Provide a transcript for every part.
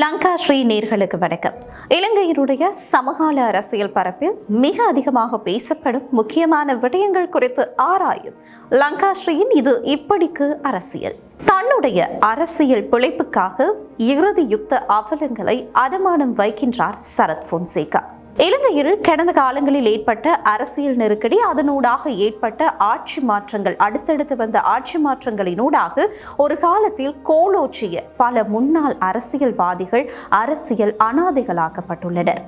லங்கா ஸ்ரீ நேர்களுக்கு வணக்கம். இலங்கையினுடைய சமகால அரசியல் பரப்பில் மிக அதிகமாக பேசப்படும் முக்கியமான விடயங்கள் குறித்து ஆராயும் லங்கா ஸ்ரீயின் இது இப்படிக்கு அரசியல். தன்னுடைய அரசியல் பிழைப்புக்காக இறுதி யுத்த அவலங்களை அடமானம் வைக்கின்றார் சரத் பொன்சேகா இலங்கையில் கடந்த காலங்களில் ஏற்பட்ட அரசியல் நெருக்கடி அதனூடாக ஏற்பட்ட ஆட்சி மாற்றங்கள் அடுத்தடுத்து வந்த ஆட்சி மாற்றங்களினூடாக ஒரு காலத்தில் கோலோச்சிய பல முன்னாள் அரசியல்வாதிகள் அரசியல் அனாதைகளாக்கப்பட்டுள்ளனர்.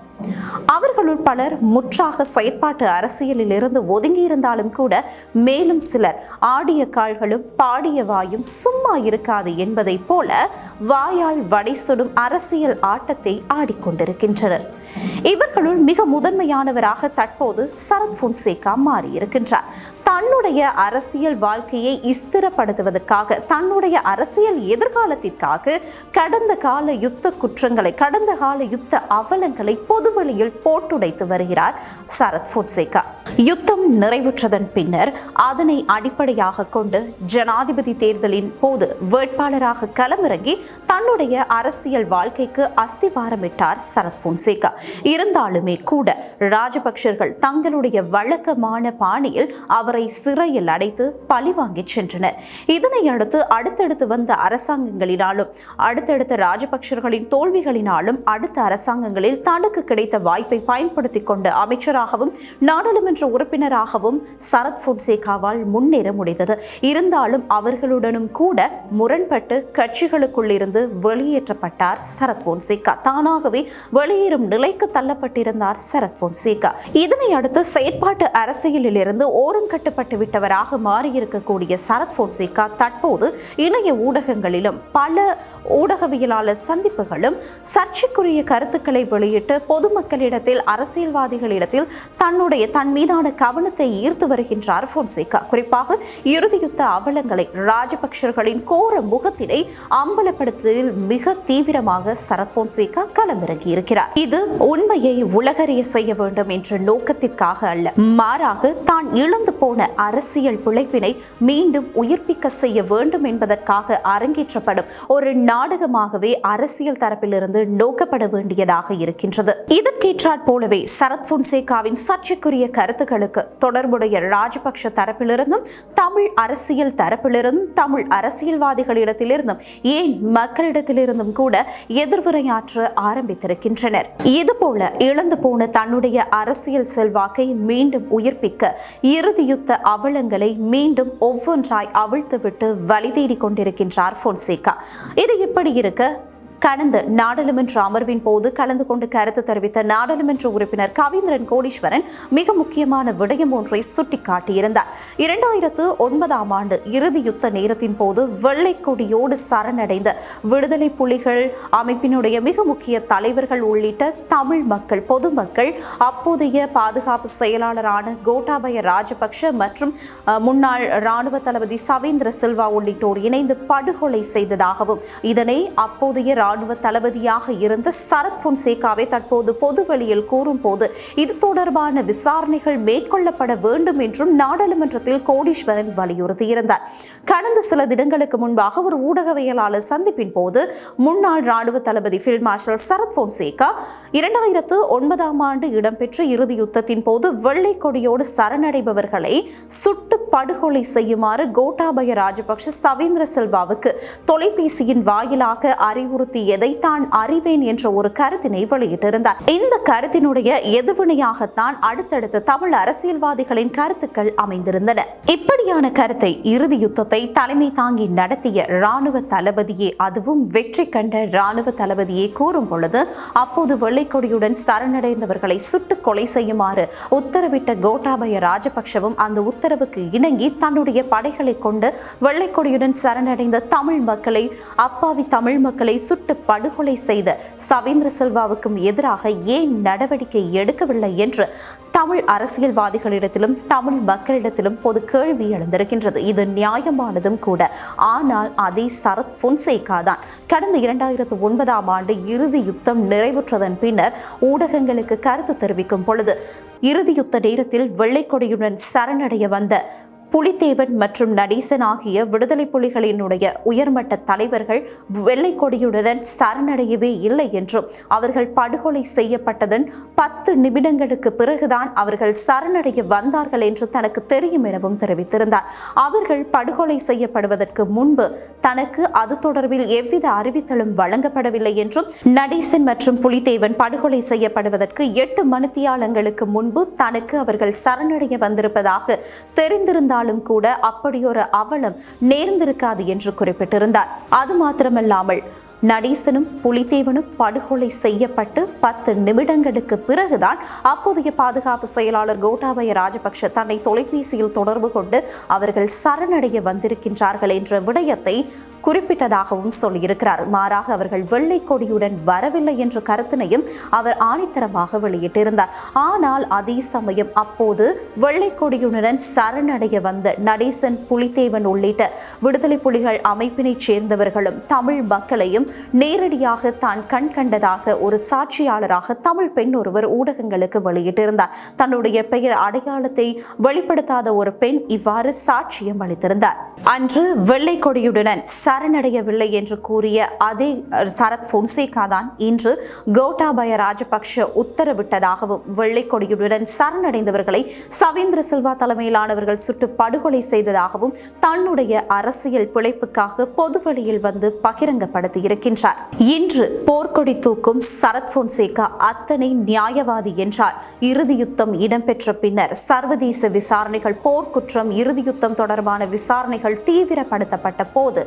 அவர்களுள் பலர் முற்றாக செயற்பாட்டு அரசியலில் இருந்து ஒதுங்கியிருந்தாலும் கூட மேலும் சிலர் ஆடிய கால்களும் பாடிய வாயும் சும்மா இருக்காது என்பதைப் போல வாயால் வடை சுடும் அரசியல் ஆட்டத்தை ஆடிக்கொண்டிருக்கின்றனர். இவர்களுள் மிக முதன்மையானவராக தற்போது சரத் பொன்சேகா மாறியிருக்கின்றார். தன்னுடைய அரசியல் வாழ்க்கையை ஸ்திரப்படுத்துவதற்காக தன்னுடைய அரசியல் எதிர்காலத்திற்காக கடந்த கால யுத்த குற்றங்களை கடந்த கால யுத்த அவலங்களை பொதுவெளியில் போட்டுடைத்து வருகிறார் சரத் பொன்சேகா யுத்தம் நிறைவுற்றதன் பின்னர் அதனை அடிப்படையாக கொண்டு ஜனாதிபதி தேர்தலின் போது வேட்பாளராக களமிறங்கி தன்னுடைய அரசியல் வாழ்க்கைக்கு அஸ்திவாரமிட்டார் சரத் பொன்சேகா இருந்தாலுமே கூட ராஜபக்சர்கள் தங்களுடைய வழக்கமான பாணியில் அவரை அவரை சிறையில் அடைத்து பழிவாங்கி சென்றனர். இதனை அடுத்து அடுத்தடுத்து வந்த அரசாங்கங்களினாலும் அடுத்தடுத்த ராஜபக்சர்களின் தோல்விகளினாலும் அடுத்த அரசாங்கங்களில் தனக்கு கிடைத்த வாய்ப்பை பயன்படுத்திக் கொண்டு அமைச்சராகவும் நாடாளுமன்ற உறுப்பினராகவும் சரத் பொன்சேகாவால் முன்னேற முடிந்தது. இருந்தாலும் அவர்களுடனும் கூட முரண்பட்டு கட்சிகளுக்குள் இருந்து வெளியேற்றப்பட்டார் சரத் பொன்சேகா. தானாகவே வெளியேறும் நிலைக்கு தள்ளப்பட்டிருந்தார் சரத் பொன்சேகா. இதனை அடுத்து செயற்பாட்டு அரசியலில் இருந்து ஓரம் கட்டுப்பட்டு விட்டவராக மாறியிருக்கக்கூடிய சரத் போன்சேகா தற்போது இணைய ஊடகங்களிலும் பல ஊடகவியலாளர் சந்திப்புகளும் சர்ச்சைக்குரிய கருத்துக்களை வெளியிட்டு பொதுமக்களிடத்தில் அரசியல்வாதிகளிடத்தில் தன்னுடைய தன் மீதான கவனத்தை ஈர்த்து வருகின்றார் போன்சேகா. குறிப்பாக இறுதியுத்த அவலங்களை ராஜபக்சர்களின் கோர முகத்தினை அம்பலப்படுத்துவதில் மிக தீவிரமாக சரத் போன்சேகா களமிறங்கியிருக்கிறார். இது உண்மையை உலகறிய செய்ய வேண்டும் என்ற நோக்கத்திற்காக அல்ல மாறாக தான் இழந்து போ போன அரசியல் பிழைப்பினை மீண்டும் உயிர்ப்பிக்க செய்ய வேண்டும் என்பதற்காக அரங்கேற்றப்படும் ஒரு நாடகமாகவே அரசியல் தரப்பிலிருந்து நோக்கப்பட வேண்டியதாக இருக்கின்றது. இதற்கேற்றாற் போலவே சரத் பொன்சேகாவின் சர்ச்சைக்குரிய கருத்துக்களுக்கு தொடர்புடைய ராஜபக்ஷ தரப்பிலிருந்தும் தமிழ் அரசியல் தரப்பிலிருந்தும் தமிழ் அரசியல்வாதிகளிடத்திலிருந்தும் ஏன் மக்களிடத்திலிருந்தும் கூட எதிர்வினையாற்ற ஆரம்பித்திருக்கின்றனர். இதுபோல இழந்து போன தன்னுடைய அரசியல் செல்வாக்கை மீண்டும் உயிர்ப்பிக்க இறுதி யுத்த அவலங்களை மீண்டும் ஒவ்வொன்றாய் அவிழ்த்துவிட்டு வழி தேடிக் கொண்டிருக்கின்றார் போன்சேகா இது இப்படி இருக்க கடந்த நாடாளுமன்ற அமர்வின் போது கலந்து கொண்டு கருத்து தெரிவித்த நாடாளுமன்ற உறுப்பினர் கவீந்திரன் கோடீஸ்வரன் மிக முக்கியமான விடயம் ஒன்றை சுட்டிக்காட்டியிருந்தார். இரண்டாயிரத்து ஒன்பதாம் ஆண்டு இறுதி யுத்த நேரத்தின் போது வெள்ளை கொடியோடு சரணடைந்த விடுதலை புலிகள் அமைப்பினுடைய மிக முக்கிய தலைவர்கள் உள்ளிட்ட தமிழ் மக்கள் பொதுமக்கள் அப்போதைய பாதுகாப்பு செயலாளரான கோட்டாபய ராஜபக்ஷ மற்றும் முன்னாள் இராணுவ தளபதி சவேந்திர சில்வா உள்ளிட்டோர் இணைந்து படுகொலை செய்ததாகவும் இதனை அப்போதைய ராணுவ தளபதியாக இருந்த சரத் பொன்சேகாவை தற்போது பொதுவெளியில் கூறும்போது இது தொடர்பான விசாரணைகள் மேற்கொள்ளப்பட வேண்டும் என்றும் நாடாளுமன்றத்தில் கோடீஸ்வரன் வலியுறுத்தியிருந்தார். கடந்த சில தினங்களுக்கு முன்பாக ஒரு ஊடகவியலாளர் சந்திப்பின் போது முன்னாள் ராணுவ தளபதி ஃபீல்ட் மார்ஷல் சரத் பொன்சேகா இரண்டாயிரத்து ஒன்பதாம் ஆண்டு இடம்பெற்ற இறுதி யுத்தத்தின் போது வெள்ளை கொடியோடு சரணடைபவர்களை சுட்டு படுகொலை செய்யுமாறு கோட்டாபய ராஜபக்ஷ சவேந்திர செல்வாவுக்கு தொலைபேசியின் வாயிலாக அறிவுறுத்தி எதைத்தான் அறிவேன் என்ற ஒரு கருத்தினை வெளியிட்டிருந்தார். இந்த கருத்தினுடைய எதிர்வினையாகத்தான் அடுத்தடுத்த தமிழ் அரசியல்வாதிகளின் கருத்துக்கள் அமைந்திருந்தன. இப்படியான கருத்தை இறுதி யுத்தத்தை தலைமை தாங்கி நடத்திய ராணுவ தளபதியே அதுவும் வெற்றி கண்ட ராணுவ தளபதியே கூறும் பொழுது அப்போது வெள்ளைக்கொடியுடன் சரணடைந்தவர்களை சுட்டுக் கொலை செய்யுமாறு உத்தரவிட்ட கோட்டாபய ராஜபக்ஷவும் அந்த உத்தரவுக்கு இணங்கி தன்னுடைய படைகளை கொண்டு வெள்ளைக்கொடியுடன் சரணடைந்த தமிழ் மக்களை அப்பாவி தமிழ் மக்களை சுட்டு படுகொலை செய்த சவேந்திர செல்வாவுக்கும் எதிராக ஏன் நடவடிக்கை எடுக்கவில்லை என்று தமிழ் அரசியல்வாதிகளிடத்திலும் தமிழ் மக்களிடத்திலும் பொது கேள்வி எழுந்திருக்கின்றது. இது நியாயமானதும் கூட. ஆனால் அதே சரத் பொன்சேகா தான். கடந்த இரண்டாயிரத்து ஒன்பதாம் ஆண்டு இறுதி யுத்தம் நிறைவுற்றதன் பின்னர் ஊடகங்களுக்கு கருத்து தெரிவிக்கும் பொழுது இறுதி யுத்த நேரத்தில் வெள்ளைக்கொடியுடன் சரணடைய வந்த புலித்தேவன் மற்றும் நடேசன் ஆகிய விடுதலை புலிகளினுடைய உயர்மட்ட தலைவர்கள் வெள்ளை கொடியுடன் சரணடையவே இல்லை என்றும் அவர்கள் படுகொலை செய்யப்பட்டதன் பத்து நிமிடங்களுக்கு பிறகுதான் அவர்கள் சரணடைய வந்தார்கள் என்று தனக்கு தெரியும் எனவும் தெரிவித்திருந்தார். அவர்கள் படுகொலை செய்யப்படுவதற்கு முன்பு தனக்கு அது தொடர்பில் எவ்வித அறிவித்தலும் வழங்கப்படவில்லை என்றும் நடேசன் மற்றும் புலித்தேவன் படுகொலை செய்யப்படுவதற்கு எட்டு மணித்தியாலங்களுக்கு முன்பு தனக்கு அவர்கள் சரணடைய வந்திருப்பதாக தெரிந்திருந்தார் நாளும் கூட அப்படியொரு அவலம் நேர்ந்திருக்காது என்று குறிப்பிட்டிருந்தார். அது மாத்திரமல்லாமல் நடேசனும் புலித்தேவனும் படுகொலை செய்யப்பட்டு பத்து நிமிடங்களுக்கு பிறகுதான் அப்போதைய பாதுகாப்பு செயலாளர் கோட்டாபய ராஜபக்ஷ தன்னை தொலைபேசியில் தொடர்பு கொண்டு அவர்கள் சரணடைய வந்திருக்கின்றார்கள் என்ற விடயத்தை குறிப்பிட்டதாகவும் சொல்லியிருக்கிறார். மாறாக அவர்கள் வெள்ளை கொடியுடன் வரவில்லை என்ற கருத்தினையும் அவர் ஆணித்தரமாக வெளியிட்டிருந்தார். ஆனால் அதே சமயம் அப்போது வெள்ளை கொடியுடன் சரணடைய வந்த நடேசன் புலித்தேவன் உள்ளிட்ட விடுதலை புலிகள் அமைப்பினைச் சேர்ந்தவர்களும் தமிழ் மக்களையும் நேரடியாக தான் கண் கண்டதாக ஒரு சாட்சியாளராக தமிழ் பெண் ஒருவர் ஊடகங்களுக்கு வெளியிட்டிருந்தார். தன்னுடைய பெயர் அடையாளத்தை வெளிப்படுத்தாத ஒரு பெண் இவ்வாறு சாட்சியம் அளித்திருந்தார். அன்று வெள்ளை கொடியுடன் சரணடையவில்லை என்று கூறிய அதே சரத் பொன்சேகா தான் இன்று கோட்டாபய ராஜபக்ஷ உத்தரவிட்டதாகவும் வெள்ளை கொடியுடன் சரணடைந்தவர்களை சவீந்திர சில்வா தலைமையிலானவர்கள் சுட்டு படுகொலை செய்ததாகவும் தன்னுடைய அரசியல் பிழைப்புக்காக பொதுவெளியில் வந்து பகிரங்கப்படுத்தியிருக்கிறார் இருக்கின்றார். இன்று போர்க்கொடி தூக்கும் சரத் போன்சேகா அத்தனை நியாயவாதி என்றால் இறுதி யுத்தம் இடம்பெற்ற பின்னர் சர்வதேச விசாரணைகள் போர்க்குற்றம் இறுதி யுத்தம் தொடர்பான விசாரணைகள் தீவிரப்படுத்தப்பட்ட போது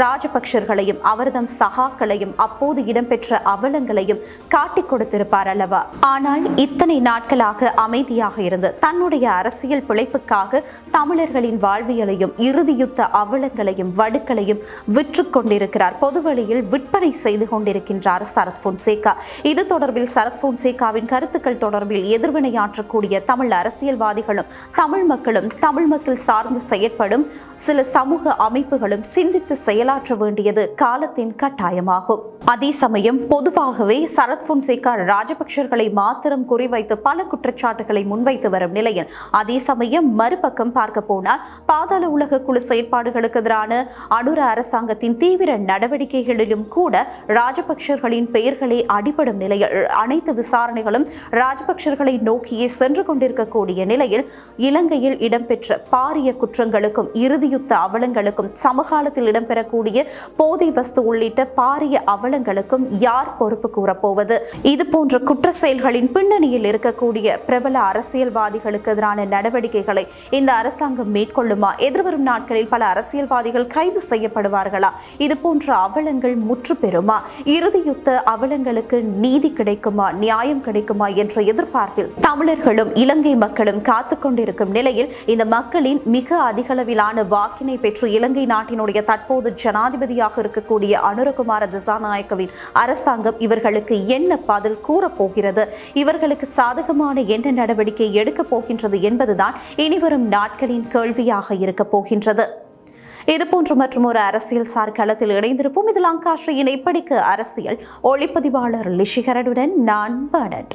ராஜபக்சர்களையும் அவர்தம் சகாக்களையும் அப்போது இடம்பெற்ற அவலங்களையும் காட்டிக் கொடுத்திருப்பார் அல்லவா? ஆனால் இத்தனை நாட்களாக அமைதியாக இருந்து தன்னுடைய அரசியல் பிழைப்புக்காக தமிழர்களின் வாழ்வியலையும் இறுதியுத்த அவலங்களையும் வடுக்களையும் விற்று கொண்டிருக்கிறார். பொதுவெளியில் விற்பனை செய்து கொண்டிருக்கின்றார் சரத் பொன்சேகா. இது தொடர்பில் சரத் பொன்சேகாவின் கருத்துக்கள் தொடர்பில் எதிர்வினையாற்றக்கூடிய தமிழ் அரசியல்வாதிகளும் தமிழ் மக்களும் தமிழ் மக்கள் சார்ந்து செயற்படும் சில சமூக அமைப்புகளும் சிந்தித்து செயலாற்ற வேண்டியது காலத்தின் கட்டாயமாகும். அதே சமயம் பொதுவாகவே சரத் பொன்சேகா ராஜபக்சர்களை மாத்திரம் குறிவைத்து பல குற்றச்சாட்டுகளை முன்வைத்து வரும் நிலையில் அதே சமயம் மறுபக்கம் பார்க்க போனால் பாதாள உலக குழு செயற்பாடுகளுக்கு எதிரான அனுர அரசாங்கத்தின் தீவிர நடவடிக்கைகளிலும் கூட ராஜபக்சர்களின் பெயர்களே அடிபடும் நிலையில் அனைத்து விசாரணைகளும் ராஜபக்சர்களை நோக்கியே சென்று கொண்டிருக்கக்கூடிய நிலையில் இலங்கையில் இடம்பெற்ற பாரிய குற்றங்களுக்கும் இறுதியுத்த அவலங்களுக்கும் சமகாலத்தில் இடம்பெறக்கூடிய போதை வஸ்து உள்ளிட்ட பாரிய அவலங்களுக்கும் யார் பொறுப்பு கூறப்போவது? இது போன்ற குற்ற செயல்களின் பின்னணியில் இருக்கக்கூடிய பிரபல அரசியல்வாதிகளுக்கு எதிரான நடவடிக்கைகளை இந்த அரசாங்கம் மேற்கொள்ளுமா? எதிர்வரும் நாட்களில் பல அரசியல்வாதிகள் கைது செய்யப்படுவார்களா? இது போன்ற அவலங்கள் முற்று பெறுமா இறுதியுத்த அவலங்களுக்கு நீதி கிடைக்குமா? நியாயம் கிடைக்குமா? என்ற எதிர்பார்ப்பில் தமிழர்களும் இலங்கை மக்களும் காத்து கொண்டிருக்கும் நிலையில் இந்த மக்களின் மிக அதிகளவிலான வாக்கினை பெற்று இலங்கை நாட்டினுடைய தற்போது ஜனாதிபதியாக இருக்கக்கூடிய அனுரகுமார திசாநாயக்கவின் அரசாங்கம் இவர்களுக்கு என்ன பதில் கூறப்போகிறது? இவர்களுக்கு சாதகமான என்ன நடவடிக்கை எடுக்கப் போகின்றது என்பதுதான் இனிவரும் நாட்களின் கேள்வியாக இருக்கப் போகின்றது. இதுபோன்று மற்றும் ஒரு அரசியல் சார் களத்தில் இணைந்திருப்போம். இது லங்காஸ்ரீயின் இப்படிக்கு அரசியல் ஒளிப்பதிவாளர் லிஷிகரனுடன் நான் பனட்.